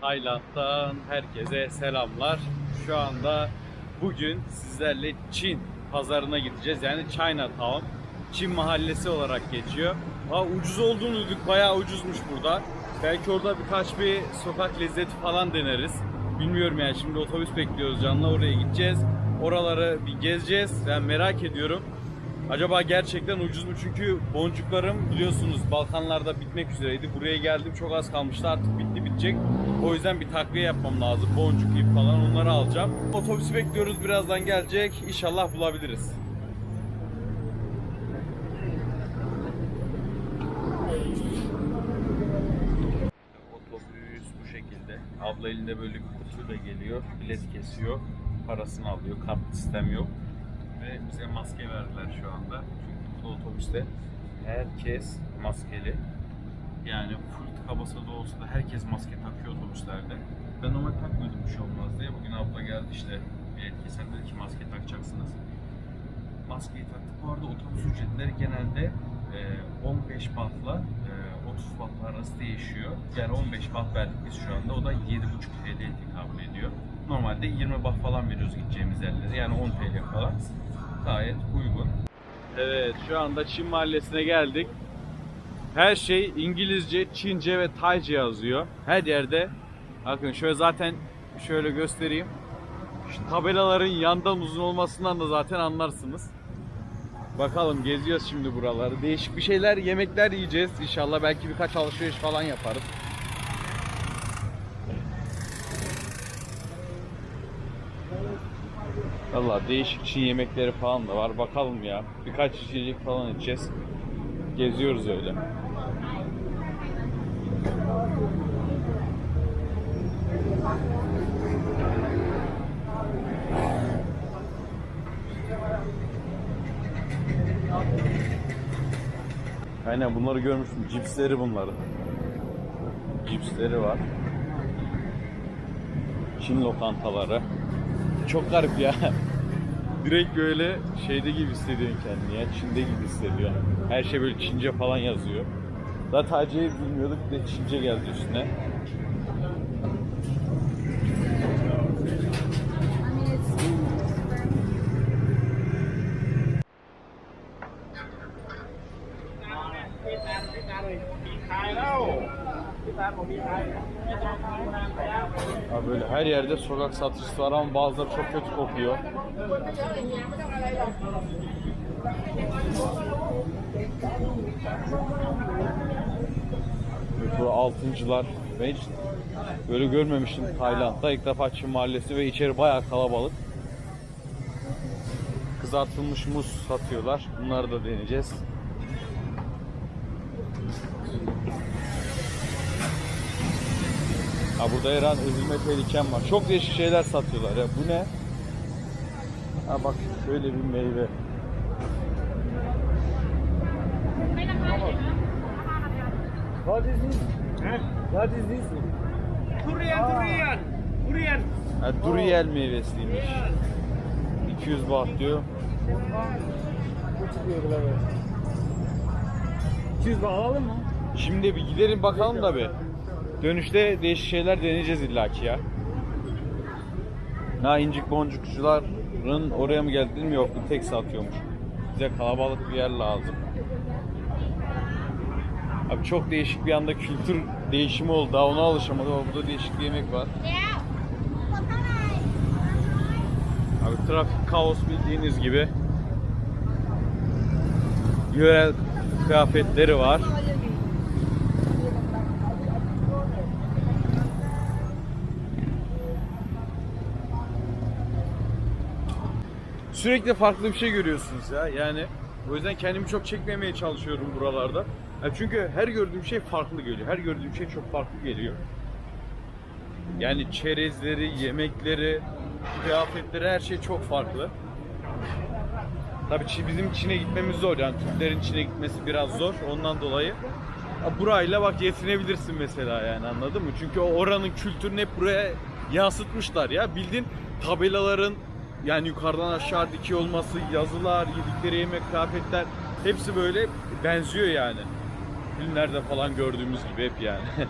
Tayland'dan herkese selamlar. Şu anda bugün sizlerle Çin pazarına gideceğiz. Yani Chinatown. Çin mahallesi olarak geçiyor. Ha, ucuz olduğunu duyduk. Bayağı ucuzmuş burada. Belki orada birkaç bir sokak lezzeti falan deneriz. Bilmiyorum yani şimdi otobüs bekliyoruz canlı oraya gideceğiz. Oraları bir gezeceğiz. Ben merak ediyorum. Acaba gerçekten ucuz mu? Çünkü boncuklarım biliyorsunuz Balkanlarda bitmek üzereydi. Buraya geldim çok az kalmıştı artık bitti bitecek. O yüzden bir takviye yapmam lazım. Boncuk ip falan onları alacağım. Otobüsü bekliyoruz birazdan gelecek. İnşallah bulabiliriz. Otobüs bu şekilde. Abla elinde böyle bir kutuyla geliyor. Bilet kesiyor. Parasını alıyor. Kart sistem yok. Ve bize maske verdiler şu anda. Çünkü bu otobüste herkes maskeli. Yani full tıka basa da olsa da herkes maske takıyor otobüslerde. Ben normal takmıyordum bir şey olmaz diye. Bugün abla geldi işte bilet kesen dedi ki maske takacaksınız. Maskeyi taktık. Bu arada otobüs ücretleri genelde e, 15 bahtla e, 30 baht arası değişiyor. Yani 15 baht verdik biz şu anda. O da 7,5 TL'ye tekabül ediyor. Normalde 20 baht falan veriyoruz gideceğimiz yerlere. Yani 10 TL falan. Gayet uygun. Evet şu anda Çin mahallesine geldik. Her şey İngilizce, Çince ve Tayca yazıyor. Her yerde. Bakın şöyle zaten şöyle göstereyim. Şu tabelaların yandan uzun olmasından da zaten anlarsınız. Bakalım geziyoruz şimdi buraları. Değişik bir şeyler, yemekler yiyeceğiz. İnşallah belki birkaç alışveriş falan yaparız. Valla değişik Çin yemekleri falan da var. Bakalım ya. Birkaç içecek falan içeceğiz. Geziyoruz öyle. Aynen bunları görmüştüm. Cipsleri bunların. Cipsleri var. Çin lokantaları. Çok garip ya. Direkt böyle şeyde gibi hissediyorsun kendini ya. Çin'de gibi hissediyorsun. Her şey böyle Çince falan yazıyor. Zaten Taci'yi bilmiyorduk bir de Çince geldi üstüne. Böyle her yerde sokak satıcısı var ama bazıları çok kötü kokuyor. Bu altıncılar. Ben hiç böyle görmemiştim Tayland'da. İlk defa Çin mahallesi ve içeri bayağı kalabalık. Kızartılmış muz satıyorlar. Bunları da deneyeceğiz. Ha burada her an ezilme tehlikem var. Çok değişik şeyler satıyorlar ya. Bu ne? Ha bak şöyle bir meyve. What is this? What is this? Durian, durian, durian. Ha, Duriyel meyvesiymiş. 200 baht diyor. Bu çıkıyor klavye. 200 baht alalım mı? Şimdi bir gidelim bakalım da bir. Dönüşte değişik şeyler deneyeceğiz illaki ya. Ha incik boncukçuların oraya mı geldi mi yok tek satıyormuş. Bize kalabalık bir yer lazım. Abi çok değişik bir anda kültür değişimi oldu. Daha ona alışamadım ama burada değişik bir yemek var. Abi trafik kaos bildiğiniz gibi. Yörel kıyafetleri var. Sürekli farklı bir şey görüyorsunuz ya. Yani o yüzden kendimi çok çekmemeye çalışıyorum buralarda. Ya çünkü her gördüğüm şey farklı geliyor. Her gördüğüm şey çok farklı geliyor. Yani çerezleri, yemekleri, kıyafetleri her şey çok farklı. Tabii bizim Çin'e gitmemiz zor. Yani Türklerin Çin'e gitmesi biraz zor. Ondan dolayı burayla bak yetinebilirsin mesela yani anladın mı? Çünkü oranın kültürünü hep buraya yansıtmışlar ya. Bildiğin tabelaların yani yukarıdan aşağı dikey olması, yazılar, yedikleri yemek, kıyafetler hepsi böyle benziyor yani. Filmlerde falan gördüğümüz gibi hep yani.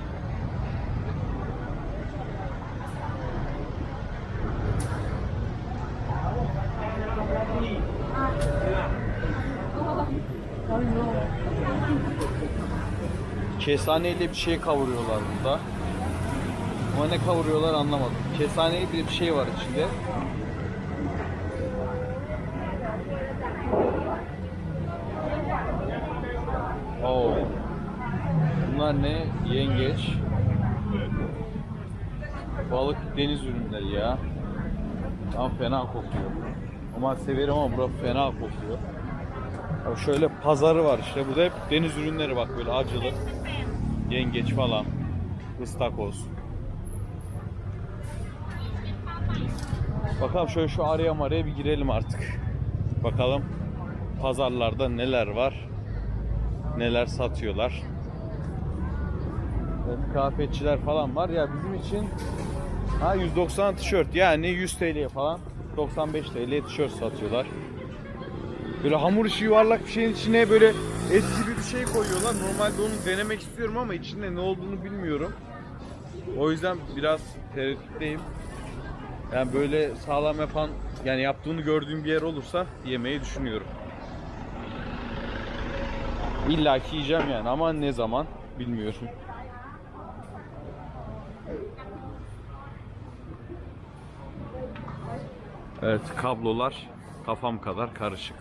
Kestaneyle bir şey kavuruyorlar burada. Ama ne kavuruyorlar anlamadım. Kestaneyi bir şey var içinde. Bunlar ne? Yengeç. Balık deniz ürünleri ya. Ama fena kokuyor. Ama severim ama bura fena kokuyor. Abi şöyle pazarı var işte. Burada hep deniz ürünleri bak böyle acılı. Yengeç falan. ıstakoz. Bakalım şöyle şu araya maraya bir girelim artık. Bakalım pazarlarda neler var. Neler satıyorlar. Evet, kıyafetçiler falan var ya bizim için ha 190 tişört yani 100 TL'ye falan 95 TL'ye tişört satıyorlar. Böyle hamur işi yuvarlak bir şeyin içine böyle et gibi bir şey koyuyorlar. Normalde onu denemek istiyorum ama içinde ne olduğunu bilmiyorum. O yüzden biraz tereddütteyim. Yani böyle sağlam yapan yani yaptığını gördüğüm bir yer olursa yemeyi düşünüyorum. İlla ki yiyeceğim yani ama ne zaman bilmiyorum. Evet kablolar kafam kadar karışık.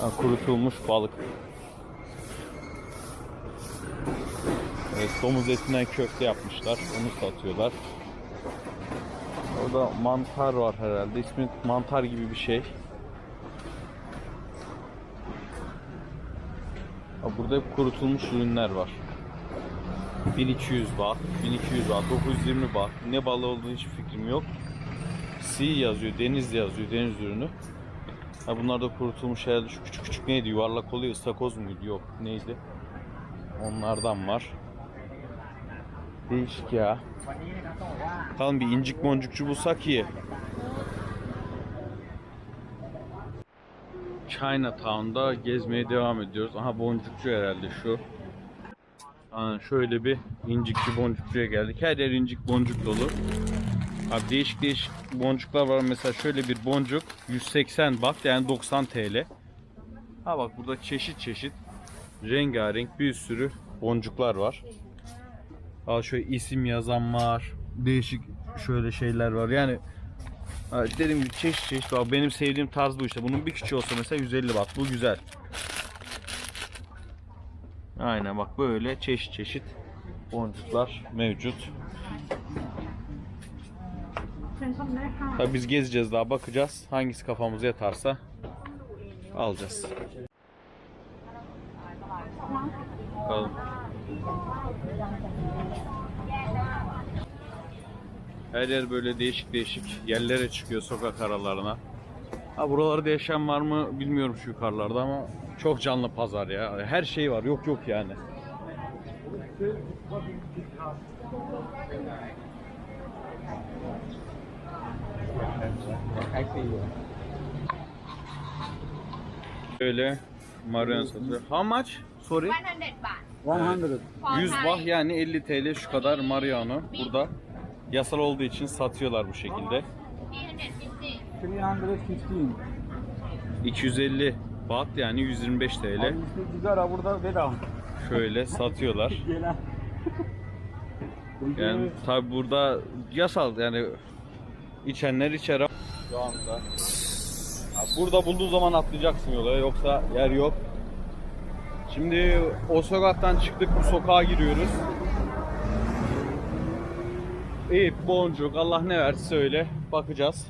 Ha, kurutulmuş balık. Evet, domuz etinden köfte yapmışlar. Onu satıyorlar. Orada mantar var herhalde. İsmi mantar gibi bir şey. Burada hep kurutulmuş ürünler var. 1200 baht, 1200 baht, 920 baht. Ne balığı olduğunu hiç fikrim yok. Sea yazıyor, deniz yazıyor, deniz ürünü. Ha bunlar da kurutulmuş herhalde şu küçük küçük neydi? Yuvarlak oluyor, ıstakoz muydu? Yok, neydi? Onlardan var. Değişik ya. Bakalım bir incik boncukçu bulsak iyi. Chinatown'da gezmeye devam ediyoruz. Aha boncukçu herhalde şu. Aa, şöyle bir incikçi boncukçuya geldik. Her yer incik boncuk dolu. Abi değişik değişik boncuklar var. Mesela şöyle bir boncuk 180 baht yani 90 TL. Ha bak burada çeşit çeşit rengarenk bir sürü boncuklar var. Aa şöyle isim yazan var. Değişik şöyle şeyler var. Yani ha, dediğim gibi çeşit çeşit var. Benim sevdiğim tarz bu işte. Bunun bir küçüğü olsa mesela 150 baht. Bu güzel. Aynen bak böyle çeşit çeşit boncuklar mevcut. Tabii biz gezeceğiz daha bakacağız. Hangisi kafamıza yatarsa alacağız. Bakalım. Her yer böyle değişik değişik yerlere çıkıyor sokak aralarına. Ha buralarda yaşam var mı bilmiyorum şu yukarılarda ama çok canlı pazar ya. Her şey var. Yok yok yani. Böyle marion satıyor. How much? Sorry. 100 baht. 100. For 100 Thai. bah yani 50 TL şu kadar mariano burada yasal olduğu için satıyorlar bu şekilde. 350. 315. 250 baht yani 125 TL Abi işte sigara burada bedava. şöyle satıyorlar. Gelen. Yani tabi burada yasal yani içenler içer şu anda. Ha, Burada bulduğu zaman atlayacaksın yola yoksa yer yok. Şimdi o sokaktan çıktık bu sokağa giriyoruz. İyi boncuk Allah ne verse söyle bakacağız.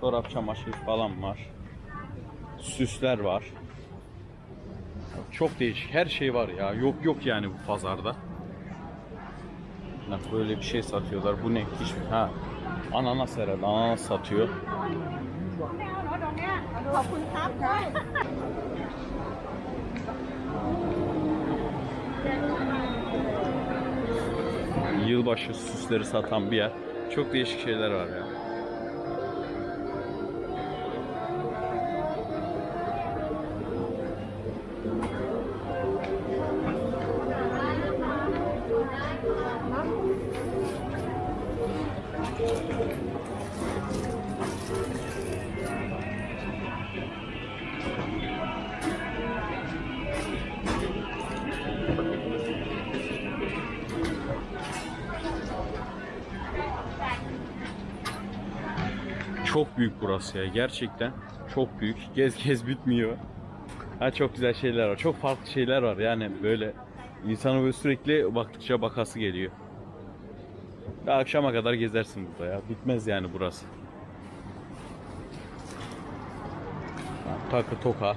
Çorap çamaşır falan var. Süsler var. Çok değişik. Her şey var ya. Yok yok yani bu pazarda. Bak böyle bir şey satıyorlar. Bu ne? Hiç ha. Ananas herhalde. Ananas satıyor. Yılbaşı süsleri satan bir yer. Çok değişik şeyler var ya. Çok büyük burası ya. Gerçekten çok büyük. Gez gez bitmiyor. Ha çok güzel şeyler var. Çok farklı şeyler var. Yani böyle insana böyle sürekli baktıkça bakası geliyor. Ve akşama kadar gezersin burada ya. Bitmez yani burası. Takı toka.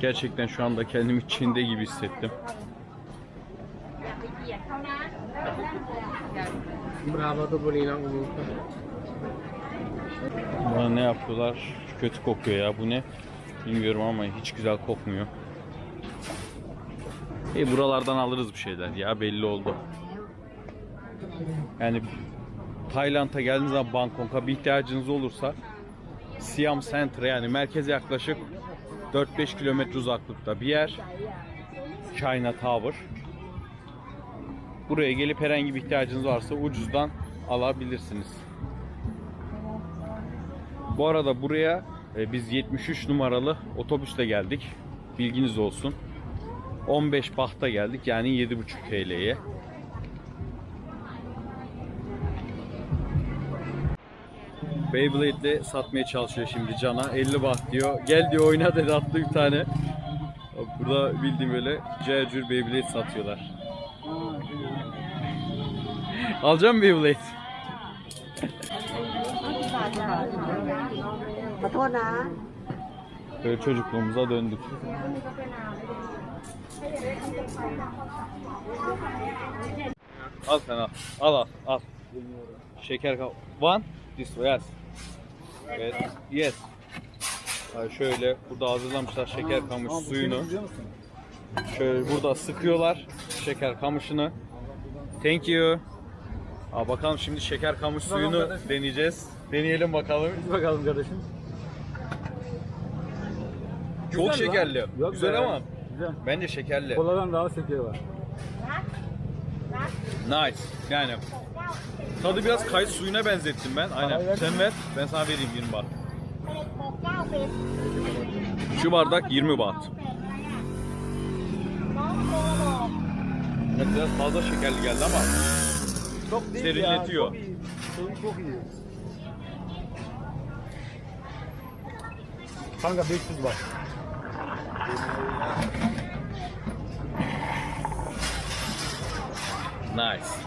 Gerçekten şu anda kendimi Çin'de gibi hissettim. Bana ne yapıyorlar? Kötü kokuyor ya. Bu ne? Bilmiyorum ama hiç güzel kokmuyor. E buralardan alırız bir şeyler ya belli oldu. Yani Tayland'a geldiğiniz zaman Bangkok'a bir ihtiyacınız olursa Siam Center yani merkeze yaklaşık 4-5 kilometre uzaklıkta bir yer. China Tower. Buraya gelip herhangi bir ihtiyacınız varsa ucuzdan alabilirsiniz. Bu arada buraya e, biz 73 numaralı otobüsle geldik. Bilginiz olsun. 15 bahta geldik yani 7,5 TL'ye. Beyblade'le satmaya çalışıyor şimdi Can'a. 50 baht diyor. Gel diyor oyna dedi attı bir tane. Burada bildiğim böyle cayacur Beyblade satıyorlar. Alacağım Beyblade. ขอโทษนะ Böyle çocukluğumuza döndük. Al sen al. Al al al. Şeker kal. One. This way, yes. Evet. Yes. Ha, şöyle burada hazırlamışlar şeker kamış suyunu. Şöyle burada sıkıyorlar şeker kamışını. Thank you. Aa, bakalım şimdi şeker kamış suyunu deneyeceğiz. Deneyelim bakalım. Bakalım kardeşim. Çok Güzel lan. şekerli. Yok Güzel be. ama Güzel. bence şekerli. Koladan daha şekeri var. Nice. Yani tadı biraz kayısı suyuna benzettim ben. Aynen. Aynen. Sen ver. Ben sana vereyim 20 baht. Şu bardak 20 baht. Evet, biraz fazla şekerli geldi ama Çok değil Serinletiyor. Ya, çok iyi. Çok iyi. Kanka 500 bak. nice.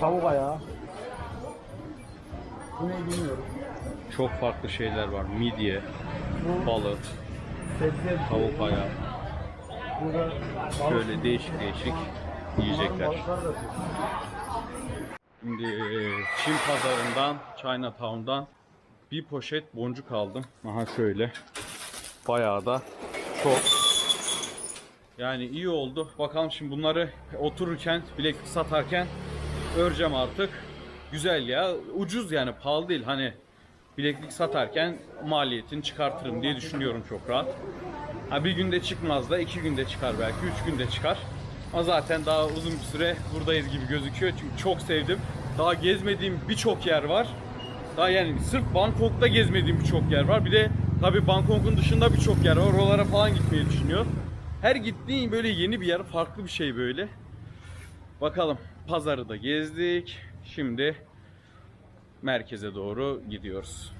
Tavuk ayağı. Bu ne bilmiyorum. Çok farklı şeyler var. Midye, balık, Sebze tavuk ayağı. Burada Şöyle değişik değişik yiyecekler. balıklar da Şimdi e, Çin pazarından, Chinatown'dan bir poşet boncuk aldım. Aha şöyle. Bayağı da çok. Yani iyi oldu. Bakalım şimdi bunları otururken, bileklik satarken öreceğim artık. Güzel ya. Ucuz yani pahalı değil. Hani bileklik satarken maliyetini çıkartırım diye düşünüyorum çok rahat. Ha bir günde çıkmaz da iki günde çıkar belki, üç günde çıkar. Ama zaten daha uzun bir süre buradayız gibi gözüküyor çünkü çok sevdim. Daha gezmediğim birçok yer var. Daha yani sırf Bangkok'ta gezmediğim birçok yer var. Bir de tabii Bangkok'un dışında birçok yer var. Oralara falan gitmeyi düşünüyor. Her gittiğin böyle yeni bir yer, farklı bir şey böyle. Bakalım pazarı da gezdik. Şimdi merkeze doğru gidiyoruz.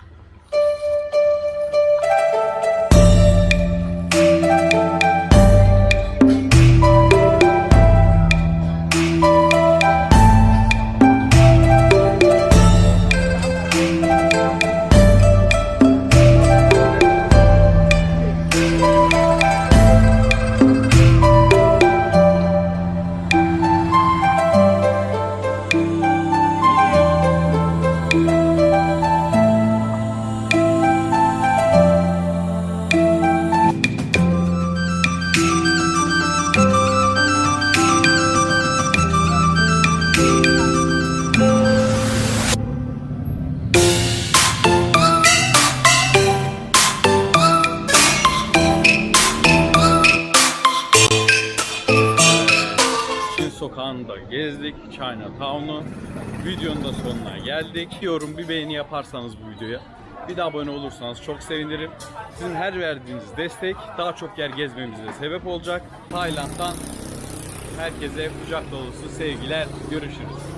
Sokağında gezdik. Chinatown'u. Videonun da sonuna geldik. Yorum bir beğeni yaparsanız bu videoya. Bir de abone olursanız çok sevinirim. Sizin her verdiğiniz destek daha çok yer gezmemize sebep olacak. Tayland'dan herkese kucak dolusu sevgiler. Görüşürüz.